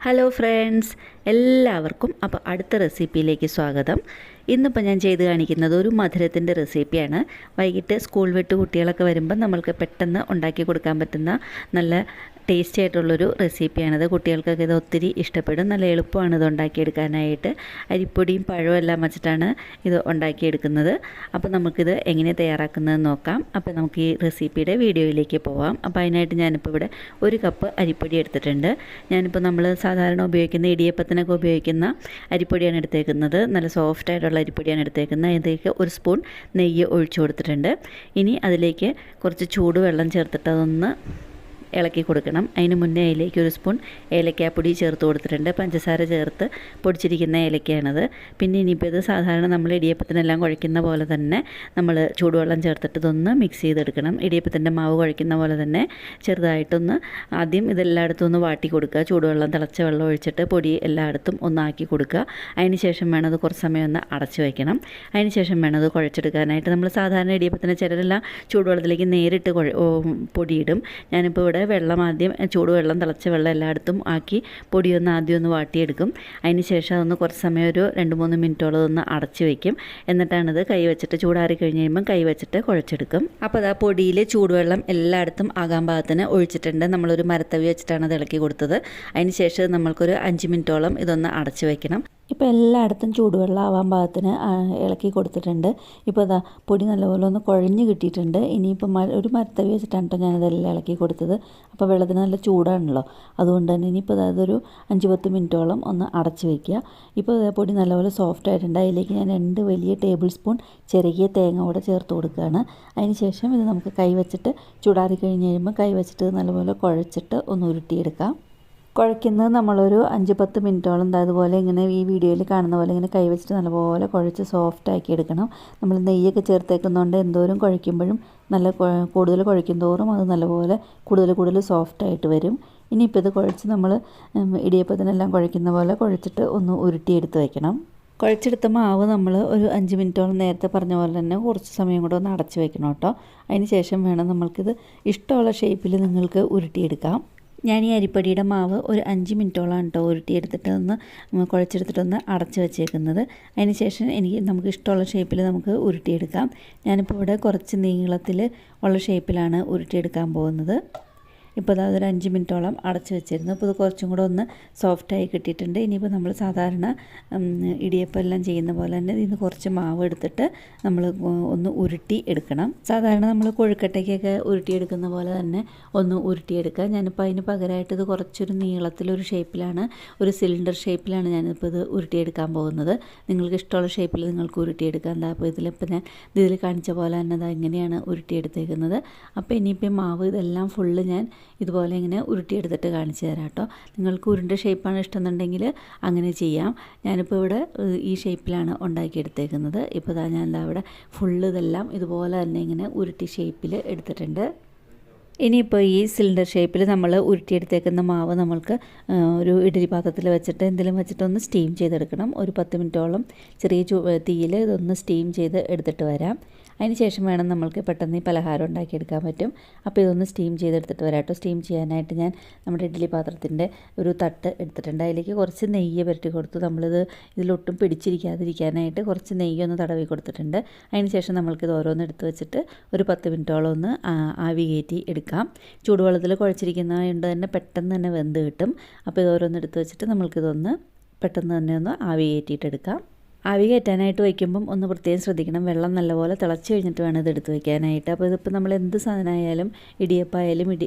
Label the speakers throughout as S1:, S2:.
S1: Hello friends എല്ലാവർക്കും അപ്പോൾ അടുത്ത റെസിപ്പിയിലേക്ക് സ്വാഗതം. ഇന്നിപ്പോൾ ഞാൻ ചെയ്ത് കാണിക്കുന്നത് ഒരു മധുരത്തിന്റെ റെസിപ്പിയാണ്. വൈകിട്ട് സ്കൂൾ വിട്ട് കുട്ടികളൊക്കെ വരുമ്പോൾ നമ്മൾക്ക് പെട്ടെന്ന് ഉണ്ടാക്കി കൊടുക്കാൻ പറ്റുന്ന നല്ല ടേസ്റ്റി ആയിട്ടുള്ളൊരു റെസിപ്പിയാണിത് കുട്ടികൾക്കൊക്കെ ഇത് ഒത്തിരി ഇഷ്ടപ്പെടും. നല്ല എളുപ്പമാണ് ഇത് ഉണ്ടാക്കിയെടുക്കാനായിട്ട്. അരിപ്പൊടിയും പഴവും എല്ലാം വെച്ചിട്ടാണ് ഇത് ഉണ്ടാക്കിയെടുക്കുന്നത്. അപ്പോൾ നമുക്കിത് എങ്ങനെ തയ്യാറാക്കുന്നത് നോക്കാം. അപ്പോൾ നമുക്ക് ഈ റെസിപ്പിയുടെ വീഡിയോയിലേക്ക് പോവാം. അപ്പോൾ അതിനായിട്ട് ഞാനിപ്പോൾ ഇവിടെ ഒരു കപ്പ് അരിപ്പൊടി എടുത്തിട്ടുണ്ട്. ഞാനിപ്പോൾ നമ്മൾ സാധാരണ ഉപയോഗിക്കുന്ന ഇടിയപ്പത്തിനൊക്കെ ഉപയോഗിക്കുന്ന അരിപ്പൊടിയാണ് എടുത്തേക്കുന്നത്. നല്ല സോഫ്റ്റ് ആയിട്ടുള്ള അരിപ്പൊടിയാണ് എടുത്തേക്കുന്നത്. ഇതിലേക്ക് ഒരു സ്പൂൺ നെയ്യ് ഒഴിച്ചു കൊടുത്തിട്ടുണ്ട്. ഇനി അതിലേക്ക് കുറച്ച് ചൂടുവെള്ളം ചേർത്തിട്ട് അതൊന്ന് ഇളക്കി കൊടുക്കണം. അതിന് മുന്നേ അതിലേക്ക് ഒരു സ്പൂൺ ഏലക്കാപ്പൊടി ചേർത്ത് കൊടുത്തിട്ടുണ്ട്. പഞ്ചസാര ചേർത്ത് പൊടിച്ചിരിക്കുന്ന ഏലക്കയാണത്. പിന്നെ ഇനിയിപ്പോൾ ഇത് സാധാരണ നമ്മൾ ഇടിയപ്പത്തിനെല്ലാം കുഴയ്ക്കുന്ന പോലെ തന്നെ നമ്മൾ ചൂടുവെള്ളം ചേർത്തിട്ട് ഇതൊന്ന് മിക്സ് ചെയ്തെടുക്കണം. ഇടിയപ്പത്തിന്റെ മാവ് കുഴയ്ക്കുന്ന പോലെ തന്നെ ചെറുതായിട്ടൊന്ന് ആദ്യം ഇതെല്ലായിടത്തും ഒന്ന് വാട്ടി കൊടുക്കുക. ചൂടുവെള്ളം തിളച്ച വെള്ളം ഒഴിച്ചിട്ട് പൊടി എല്ലായിടത്തും ഒന്നാക്കി കൊടുക്കുക. അതിന് ശേഷം വേണം അത് കുറച്ച് സമയം ഒന്ന് അടച്ച് വയ്ക്കണം അതിന് ശേഷം വേണം അത് കുഴച്ചെടുക്കാനായിട്ട്. നമ്മൾ സാധാരണ ഇടിയപ്പത്തിന് ചിലരെല്ലാം ചൂടുവെള്ളത്തിലേക്ക് നേരിട്ട് പൊടിയിടും. ഞാനിപ്പോൾ ഇവിടെ വെള്ളം ആദ്യം ചൂടുവെള്ളം തിളച്ച വെള്ളം എല്ലായിടത്തും ആക്കി പൊടിയൊന്ന് ആദ്യം ഒന്ന് വാട്ടിയെടുക്കും. അതിന് ശേഷം അതൊന്ന് കുറച്ച് സമയം ഒരു രണ്ട് മൂന്ന് മിനിറ്റോളം ഒന്ന് അടച്ച് വയ്ക്കും എന്നിട്ടാണിത് കൈ വെച്ചിട്ട് ചൂടാറി കഴിഞ്ഞ് കഴിയുമ്പം കൈ വെച്ചിട്ട് കുഴച്ചെടുക്കും. അപ്പോൾ അതാ പൊടിയിൽ ചൂടുവെള്ളം എല്ലായിടത്തും ആകാൻ ഭാഗത്തിന് ഒഴിച്ചിട്ടുണ്ട്. നമ്മളൊരു മരത്തവി വെച്ചിട്ടാണ് അത് ഇളക്കി കൊടുത്തത്. അതിന് ശേഷം നമ്മൾക്കൊരു അഞ്ച് മിനിറ്റോളം ഇതൊന്ന് അടച്ച് വയ്ക്കണം ഇപ്പോൾ എല്ലായിടത്തും ചൂടുവെള്ളം ആവാൻ പാകത്തിന് ഇളക്കി കൊടുത്തിട്ടുണ്ട്. ഇപ്പോൾ ഇതാ പൊടി നല്ലപോലെ ഒന്ന് കുഴഞ്ഞ് കിട്ടിയിട്ടുണ്ട്. ഇനിയിപ്പോൾ മ ഒരു മരത്തവി വെച്ചിട്ടാണ് കേട്ടോ ഞാനതെല്ലാം ഇളക്കി കൊടുത്തത്. അപ്പോൾ വെള്ളത്തിന് നല്ല ചൂടാണല്ലോ. അതുകൊണ്ട് തന്നെ ഇനിയിപ്പോൾ അതൊരു അഞ്ച് പത്ത് മിനിറ്റോളം ഒന്ന് അടച്ച് വയ്ക്കുക ഇപ്പോൾ പൊടി നല്ലപോലെ സോഫ്റ്റ് ആയിട്ടുണ്ട്. അതിലേക്ക് ഞാൻ രണ്ട് വലിയ ടേബിൾ സ്പൂൺ ചെറിയ തേങ്ങ കൂടെ ചേർത്ത് കൊടുക്കുകയാണ്. അതിന് ശേഷം ഇത് നമുക്ക് കൈ വെച്ചിട്ട് ചൂടാറി കഴിഞ്ഞ് കഴിയുമ്പോൾ കൈ വെച്ചിട്ട് നല്ലപോലെ കുഴച്ചിട്ട് ഒന്ന് ഉരുട്ടിയെടുക്കാം. കുഴയ്ക്കുന്നത് നമ്മളൊരു അഞ്ച് പത്ത് മിനിറ്റോളം അതുപോലെ ഇങ്ങനെ ഈ വീഡിയോയിൽ കാണുന്ന പോലെ ഇങ്ങനെ കൈവച്ചിട്ട് നല്ലപോലെ കുഴച്ച് സോഫ്റ്റ് ആക്കി എടുക്കണം. നമ്മൾ നെയ്യൊക്കെ ചേർത്തേക്കുന്നതുകൊണ്ട് എന്തോരം കുഴയ്ക്കുമ്പോഴും നല്ല കൂടുതൽ കുഴയ്ക്കും തോറും അത് നല്ലപോലെ കൂടുതൽ കൂടുതൽ സോഫ്റ്റ് ആയിട്ട് വരും. ഇനിയിപ്പോൾ ഇത് കുഴച്ച് നമ്മൾ ഇടിയപ്പത്തിനെല്ലാം കുഴയ്ക്കുന്ന പോലെ കുഴച്ചിട്ട് ഒന്ന് ഉരുട്ടിയെടുത്ത് വയ്ക്കണം കുഴച്ചെടുത്ത മാവ് നമ്മൾ ഒരു അഞ്ച് മിനിറ്റോളം നേരത്തെ പറഞ്ഞ പോലെ തന്നെ കുറച്ച് സമയം കൂടെ ഒന്ന് അടച്ച് വെക്കണം കേട്ടോ. അതിന് ശേഷം വേണം നമ്മൾക്കിത് ഇഷ്ടമുള്ള ഷേപ്പിൽ നിങ്ങൾക്ക് ഉരുട്ടിയെടുക്കാം. ഞാൻ ഈ അരിപ്പൊടിയുടെ മാവ് ഒരു അഞ്ച് മിനിറ്റോളം കേട്ടോ ഉരുട്ടിയെടുത്തിട്ട് ഒന്ന് കുഴച്ചെടുത്തിട്ടൊന്ന് അടച്ച് വെച്ചേക്കുന്നത്. അതിന് ശേഷം എനിക്ക് നമുക്ക് ഇഷ്ടമുള്ള ഷേപ്പിൽ നമുക്ക് ഉരുട്ടിയെടുക്കാം. ഞാനിപ്പോൾ ഇവിടെ കുറച്ച് നീളത്തിൽ ഉള്ള ഷേപ്പിലാണ് ഉരുട്ടിയെടുക്കാൻ പോകുന്നത്. ഇപ്പോൾ അത് ഒരു അഞ്ച് മിനിറ്റോളം അടച്ച് വെച്ചിരുന്നു. അപ്പോൾ ഇത് കുറച്ചും കൂടെ ഒന്ന് സോഫ്റ്റായി കിട്ടിയിട്ടുണ്ട്. ഇനിയിപ്പോൾ നമ്മൾ സാധാരണ ഇടിയപ്പം എല്ലാം ചെയ്യുന്ന പോലെ തന്നെ ഇതിന് കുറച്ച് മാവ് എടുത്തിട്ട് നമ്മൾ ഒന്ന് ഉരുട്ടി എടുക്കണം. സാധാരണ നമ്മൾ കൊഴുക്കട്ടയ്ക്കൊക്കെ ഉരുട്ടിയെടുക്കുന്ന പോലെ തന്നെ ഒന്ന് ഉരുട്ടിയെടുക്കുക. ഞാനിപ്പോൾ അതിന് പകരമായിട്ട് ഇത് കുറച്ചൊരു നീളത്തിലൊരു ഷേപ്പിലാണ് ഒരു സിലിണ്ടർ ഷേപ്പിലാണ് ഞാനിപ്പോൾ ഇത് ഉരുട്ടിയെടുക്കാൻ പോകുന്നത്. നിങ്ങൾക്ക് ഇഷ്ടമുള്ള ഷേപ്പിൽ നിങ്ങൾക്ക് ഉരുട്ടിയെടുക്കാം. എന്താ അപ്പോൾ ഇതിലിപ്പോൾ ഞാൻ ഇതിൽ കാണിച്ച പോലെ തന്നെ അത് എങ്ങനെയാണ് ഉരുട്ടിയെടുത്തേക്കുന്നത്. അപ്പോൾ ഇനിയിപ്പോൾ മാവ് ഇതെല്ലാം ഫുള്ള് ഞാൻ ഇതുപോലെ ഇങ്ങനെ ഉരുട്ടിയെടുത്തിട്ട് കാണിച്ചു തരാം കേട്ടോ. നിങ്ങൾക്ക് ഉരുണ്ട ഷേപ്പാണ് ഇഷ്ടമെന്നുണ്ടെങ്കിൽ അങ്ങനെ ചെയ്യാം. ഞാനിപ്പോൾ ഇവിടെ ഈ ഷേപ്പിലാണ് ഉണ്ടാക്കിയെടുത്തേക്കുന്നത്. ഇപ്പോൾ ഞാൻ എന്താ ഇവിടെ ഫുള്ള് ഇതെല്ലാം ഇതുപോലെ തന്നെ ഇങ്ങനെ ഉരുട്ടി ഷേപ്പിൽ എടുത്തിട്ടുണ്ട്. ഇനിയിപ്പോൾ ഈ സിലിണ്ടർ ഷേപ്പിൽ നമ്മൾ ഉരുട്ടിയെടുത്തേക്കുന്ന മാവ് നമ്മൾക്ക് ഒരു ഇഡലി പാത്രത്തിൽ വെച്ചിട്ട് എന്തെങ്കിലും വെച്ചിട്ടൊന്ന് സ്റ്റീം ചെയ്തെടുക്കണം. ഒരു പത്ത് മിനിറ്റോളം ചെറിയ ചൂ തീയിൽ ഇതൊന്ന് സ്റ്റീം ചെയ്ത് എടുത്തിട്ട് വരാം. അതിന് ശേഷം വേണം നമ്മൾക്ക് പെട്ടെന്ന് ഈ പലഹാരം ഉണ്ടാക്കിയെടുക്കാൻ പറ്റും. അപ്പോൾ ഇതൊന്ന് സ്റ്റീം ചെയ്തെടുത്തിട്ട് വരാം കേട്ടോ. സ്റ്റീം ചെയ്യാനായിട്ട് ഞാൻ നമ്മുടെ ഇഡ്ഡലി പാത്രത്തിന്റെ ഒരു തട്ട് എടുത്തിട്ടുണ്ട്. അതിലേക്ക് കുറച്ച് നെയ്യ് പുരട്ടി കൊടുത്തു. നമ്മളിത് ഇതിലൊട്ടും പിടിച്ചിരിക്കാതിരിക്കാനായിട്ട് കുറച്ച് നെയ്യ് ഒന്ന് തടവി കൊടുത്തിട്ടുണ്ട്. അതിന് ശേഷം നമ്മൾക്കിത് ഓരോന്ന് എടുത്ത് വെച്ചിട്ട് ഒരു പത്ത് മിനിറ്റോളം ഒന്ന് ആവി കയറ്റി എടുക്കാം. ചൂടുവെള്ളത്തിൽ കുഴച്ചിരിക്കുന്നതുകൊണ്ട് തന്നെ പെട്ടെന്ന് തന്നെ വെന്ത് കിട്ടും. അപ്പോൾ ഇത് ഓരോന്ന് എടുത്ത് വെച്ചിട്ട് നമ്മൾക്കിതൊന്ന് പെട്ടെന്ന് തന്നെ ഒന്ന് ആവി കയറ്റിയിട്ടെടുക്കാം ആവി കയറ്റാനായിട്ട് വയ്ക്കുമ്പം ഒന്ന് പ്രത്യേകം ശ്രദ്ധിക്കണം. വെള്ളം നല്ലപോലെ തിളച്ച് കഴിഞ്ഞിട്ട് വേണം ഇത് എടുത്ത് വയ്ക്കാനായിട്ട്. അപ്പോൾ ഇതിപ്പോൾ നമ്മൾ എന്ത് സാധനമായാലും ഇടിയപ്പായാലും ഇടി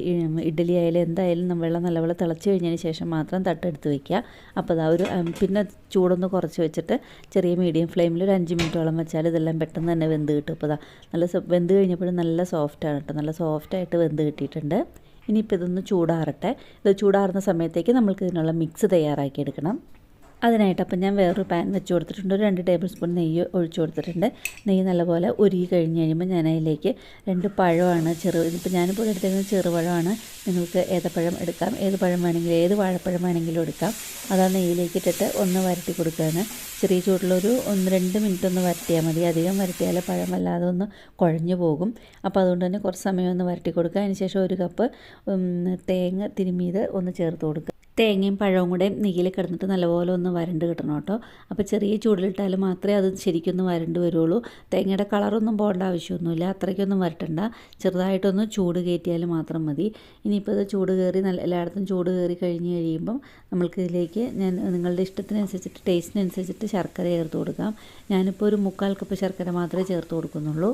S1: ഇഡ്ഡലി ആയാലും എന്തായാലും നമ്മൾ വെള്ളം നല്ലപോലെ തിളച്ച് കഴിഞ്ഞതിന് ശേഷം മാത്രം തട്ടെടുത്ത് വയ്ക്കുക. അപ്പോൾ അതാ ഒരു പിന്നെ ചൂടൊന്ന് കുറച്ച് വെച്ചിട്ട് ചെറിയ മീഡിയം ഫ്ലെയിമിൽ ഒരു അഞ്ച് മിനിറ്റോളം വെച്ചാൽ ഇതെല്ലാം പെട്ടെന്ന് തന്നെ വെന്ത് കിട്ടും. അപ്പോൾ നല്ല വെന്ത് കഴിഞ്ഞപ്പോഴും നല്ല സോഫ്റ്റാണ് കേട്ടോ. നല്ല സോഫ്റ്റായിട്ട് വെന്ത് കിട്ടിയിട്ടുണ്ട്. ഇനിയിപ്പോൾ ഇതൊന്ന് ചൂടാറട്ടെ. ഇത് ചൂടാറുന്ന സമയത്തേക്ക് നമ്മൾക്ക് ഇതിനുള്ള മിക്സ് തയ്യാറാക്കി എടുക്കണം. അതിനായിട്ട് അപ്പം ഞാൻ വേറൊരു പാൻ വെച്ച് കൊടുത്തിട്ടുണ്ട്. ഒരു രണ്ട് ടേബിൾ സ്പൂൺ നെയ്യ് ഒഴിച്ചു കൊടുത്തിട്ടുണ്ട്. നെയ്യ് നല്ലപോലെ ഉരുകി കഴിഞ്ഞ് കഴിയുമ്പോൾ ഞാൻ അതിലേക്ക് രണ്ട് പഴമാണ് ചെറു ഇതിപ്പോൾ ഞാനിപ്പോൾ എടുത്തിരുന്നത് ചെറുപഴമാണ് നിങ്ങൾക്ക് ഏതപ്പഴം എടുക്കാം? ഏത് പഴം വേണമെങ്കിലും ഏത് വാഴപ്പഴം വേണമെങ്കിലും എടുക്കാം. അതാ നെയ്യിലേക്ക് ഇട്ടിട്ട് ഒന്ന് വരട്ടി കൊടുക്കുകയാണ്. ചെറിയ ചൂടുള്ളൊരു ഒന്ന് രണ്ട് മിനിറ്റ് ഒന്ന് വരട്ടിയാൽ മതി. അധികം വരട്ടിയാൽ പഴം വല്ലാതെ ഒന്ന് കുഴഞ്ഞു പോകും. അപ്പോൾ അതുകൊണ്ട് തന്നെ കുറച്ച് സമയം ഒന്ന് വരട്ടി കൊടുക്കുക. അതിന് ശേഷം ഒരു കപ്പ് തേങ്ങ തിരുമിയത് ഒന്ന് ചേർത്ത് കൊടുക്കുക. തേങ്ങയും പഴവും കൂടെ നെയ്യിൽ കിടന്നിട്ട് നല്ലപോലെ ഒന്ന് വരണ്ട് കിട്ടണം കേട്ടോ. അപ്പോൾ ചെറിയ ചൂടിലിട്ടാൽ മാത്രമേ അത് ശരിക്കൊന്നും വരണ്ട് വരുള്ളൂ. തേങ്ങയുടെ കളറൊന്നും പോകേണ്ട ആവശ്യമൊന്നുമില്ല. അത്രയ്ക്കൊന്നും വരട്ടണ്ട. ചെറുതായിട്ടൊന്ന് ചൂട് കയറ്റിയാൽ മാത്രം മതി. ഇനിയിപ്പോൾ ഇത് ചൂട് കയറി നല്ല എല്ലായിടത്തും ചൂട് കയറി കഴിഞ്ഞ് കഴിയുമ്പം നമ്മൾക്ക് ഇതിലേക്ക് ഞാൻ നിങ്ങളുടെ ഇഷ്ടത്തിനനുസരിച്ചിട്ട് ടേസ്റ്റിനനുസരിച്ചിട്ട് ശർക്കര ചേർത്ത് കൊടുക്കാം. ഞാനിപ്പോൾ ഒരു മുക്കാൽ കപ്പ് ശർക്കര മാത്രമേ ചേർത്ത് കൊടുക്കുന്നുള്ളൂ.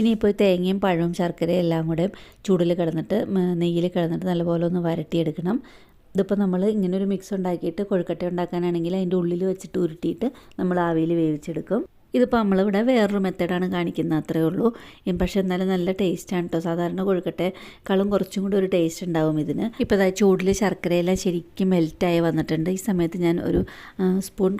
S1: ഇനിയിപ്പോൾ തേങ്ങയും പഴവും ശർക്കരയും എല്ലാം കൂടെ ചൂടിൽ കിടന്നിട്ട് നെയ്യിൽ കിടന്നിട്ട് നല്ലപോലെ ഒന്ന് വരട്ടിയെടുക്കണം. ഇതിപ്പോൾ നമ്മൾ ഇങ്ങനെ ഒരു മിക്സ് ഉണ്ടാക്കിയിട്ട് കൊഴുക്കട്ട ഉണ്ടാക്കാനാണെങ്കിൽ അതിന്റെ ഉള്ളിൽ വെച്ചിട്ട് ഉരുട്ടിയിട്ട് നമ്മൾ ആവിയിൽ വേവിച്ചെടുക്കും. ഇതിപ്പോൾ നമ്മളിവിടെ വേറൊരു മെത്തേഡാണ് കാണിക്കുന്നത് അത്രേ ഉള്ളൂ. പക്ഷെ എന്നാലും നല്ല ടേസ്റ്റാണ് കേട്ടോ സാധാരണ കൊഴുക്കട്ടേക്കാളും കുറച്ചും കൂടി ഒരു ടേസ്റ്റ് ഉണ്ടാവും ഇതിന്. ഇപ്പോൾ അതായത് ചൂടിൽ ശർക്കരയെല്ലാം ശരിക്കും മെൽറ്റായി വന്നിട്ടുണ്ട്. ഈ സമയത്ത് ഞാൻ ഒരു സ്പൂൺ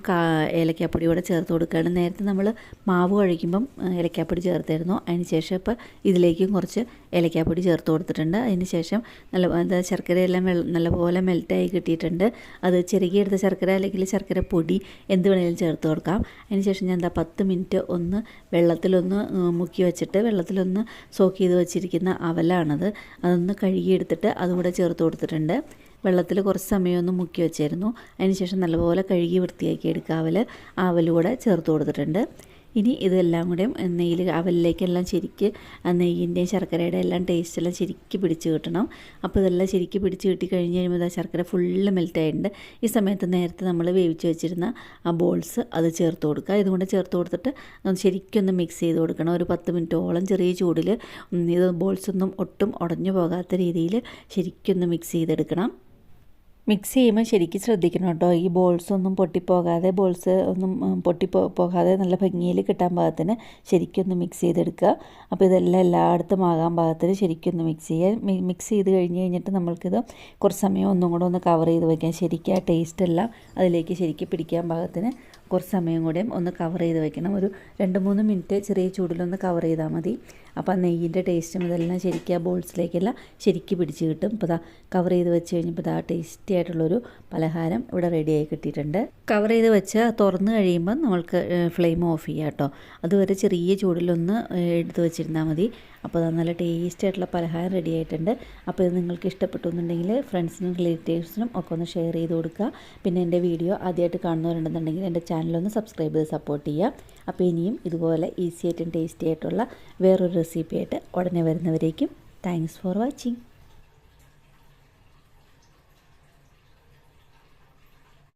S1: ഏലക്കാപ്പൊടി കൂടെ ചേർത്ത് കൊടുക്കുകയാണ്. നേരത്തെ നമ്മൾ മാവ് കഴിക്കുമ്പം ഏലക്കാപ്പൊടി ചേർത്തായിരുന്നു. അതിന് ശേഷം ഇപ്പോൾ ഇതിലേക്കും കുറച്ച് ഏലക്കാപ്പൊടി ചേർത്ത് കൊടുത്തിട്ടുണ്ട്. അതിന് ശേഷം നല്ല എന്താ ശർക്കരയെല്ലാം നല്ലപോലെ മെൽറ്റായി കിട്ടിയിട്ടുണ്ട്. അത് ചെറുകിയെടുത്ത ശർക്കര അല്ലെങ്കിൽ ശർക്കര പൊടി എന്ത് വേണമെങ്കിലും ചേർത്ത് കൊടുക്കാം. അതിന് ശേഷം ഞാൻ എന്താ പത്ത് മിനിറ്റ് ഒന്ന് വെള്ളത്തിലൊന്ന് മുക്കി വെച്ചിട്ട് വെള്ളത്തിലൊന്ന് സോക്ക് ചെയ്ത് വെച്ചിരിക്കുന്ന അവലാണത്. അതൊന്ന് കഴുകിയെടുത്തിട്ട് അതുകൂടെ ചേർത്ത് കൊടുത്തിട്ടുണ്ട്. വെള്ളത്തിൽ കുറച്ച് സമയം ഒന്ന് മുക്കി വെച്ചായിരുന്നു അതിനുശേഷം നല്ലപോലെ കഴുകി വൃത്തിയാക്കി എടുക്കാവൽ ആവൽ കൂടെ ചേർത്ത് കൊടുത്തിട്ടുണ്ട്. ഇനി ഇതെല്ലാം കൂടെ നെയ്യിൽ അവലിലേക്കെല്ലാം ശരിക്ക് നെയ്യിന്റെയും ശർക്കരയുടെ എല്ലാം ടേസ്റ്റ് എല്ലാം ശരിക്ക് പിടിച്ച് കിട്ടണം. അപ്പോൾ ഇതെല്ലാം ശരിക്ക് പിടിച്ച് കിട്ടി കഴിഞ്ഞ് കഴിയുമ്പോൾ ആ ശർക്കര ഫുള്ള് മെൽറ്റായിട്ടുണ്ട് ഈ സമയത്ത് നേരത്തെ നമ്മൾ വേവിച്ച് വെച്ചിരുന്ന ആ ബോൾസ് അത് ചേർത്ത് കൊടുക്കുക. ഇതുകൊണ്ട് ചേർത്ത് കൊടുത്തിട്ട് ശരിക്കൊന്ന് മിക്സ് ചെയ്ത് കൊടുക്കണം. ഒരു പത്ത് മിനിറ്റോളം ചെറിയ ചൂടിൽ ഇത് ബോൾസൊന്നും ഒട്ടും ഉടഞ്ഞു പോകാത്ത രീതിയിൽ ശരിക്കൊന്ന് മിക്സ് ചെയ്തെടുക്കണം. മിക്സ് ചെയ്യുമ്പോൾ ശരിക്കും ശ്രദ്ധിക്കണം കേട്ടോ. ഈ ബോൾസ് ഒന്നും പൊട്ടിപ്പോകാതെ ബോൾസ് ഒന്നും പൊട്ടിപ്പോ പോകാതെ നല്ല ഭംഗിയിൽ കിട്ടാൻ പാകത്തിന് ശരിക്കൊന്ന് മിക്സ് ചെയ്തെടുക്കുക. അപ്പോൾ ഇതെല്ലാം എല്ലായിടത്തും ആകാൻ പാകത്തിന് ശരിക്കൊന്ന് മിക്സ് ചെയ്യുക. മിക്സ് ചെയ്ത് കഴിഞ്ഞ് കഴിഞ്ഞിട്ട് നമ്മൾക്കിത് കുറച്ച് സമയം ഒന്നും കൂടെ ഒന്ന് കവർ ചെയ്ത് വയ്ക്കാം ശരിക്കും ആ ടേസ്റ്റ് എല്ലാം അതിലേക്ക് ശരിക്കും പിടിക്കാൻ പാകത്തിന് കുറച്ച് സമയം കൂടെയും ഒന്ന് കവർ ചെയ്ത് വെക്കണം. ഒരു രണ്ട് മൂന്ന് മിനിറ്റ് ചെറിയ ചൂടിലൊന്ന് കവർ ചെയ്താൽ മതി. അപ്പോൾ ആ നെയ്യിന്റെ ടേസ്റ്റും ഇതെല്ലാം ശരിക്കും ആ ബോൾസിലേക്കെല്ലാം ശരിക്കും പിടിച്ച് കിട്ടും. ഇപ്പോൾ കവർ ചെയ്ത് വെച്ച് കഴിഞ്ഞപ്പോൾ ഇതാ ടേസ്റ്റി ആയിട്ടുള്ളൊരു പലഹാരം ഇവിടെ റെഡിയായി കിട്ടിയിട്ടുണ്ട്. കവർ ചെയ്ത് വെച്ച് തുറന്ന് കഴിയുമ്പോൾ നമ്മൾക്ക് ഫ്ലെയിം ഓഫ് ചെയ്യാം കേട്ടോ. അതുവരെ ചെറിയ ചൂടിലൊന്ന് എടുത്ത് വെച്ചിരുന്നാൽ മതി. അപ്പോൾ നല്ല ടേസ്റ്റി ആയിട്ടുള്ള പലഹാരം റെഡി ആയിട്ടുണ്ട്. അപ്പോൾ ഇത് നിങ്ങൾക്ക് ഇഷ്ടപ്പെട്ടു എന്നുണ്ടെങ്കിൽ ഫ്രണ്ട്സിനും റിലേറ്റീവ്സിനും ഒക്കെ ഒന്ന് ഷെയർ ചെയ്ത് കൊടുക്കുക. പിന്നെ എന്റെ വീഡിയോ ആദ്യമായിട്ട് കാണുന്നവരുണ്ടെന്നുണ്ടെങ്കിൽ എന്റെ ചാനലൊന്ന് സബ്സ്ക്രൈബ് ചെയ്ത് സപ്പോർട്ട് ചെയ്യുക. അപ്പോൾ ഇനിയും ഇതുപോലെ ഈസി ആയിട്ടും ടേസ്റ്റി ആയിട്ടുള്ള വേറൊരു റെസിപ്പി ആയിട്ട് ഉടനെ വരുന്നവരേക്കും. Thanks for watching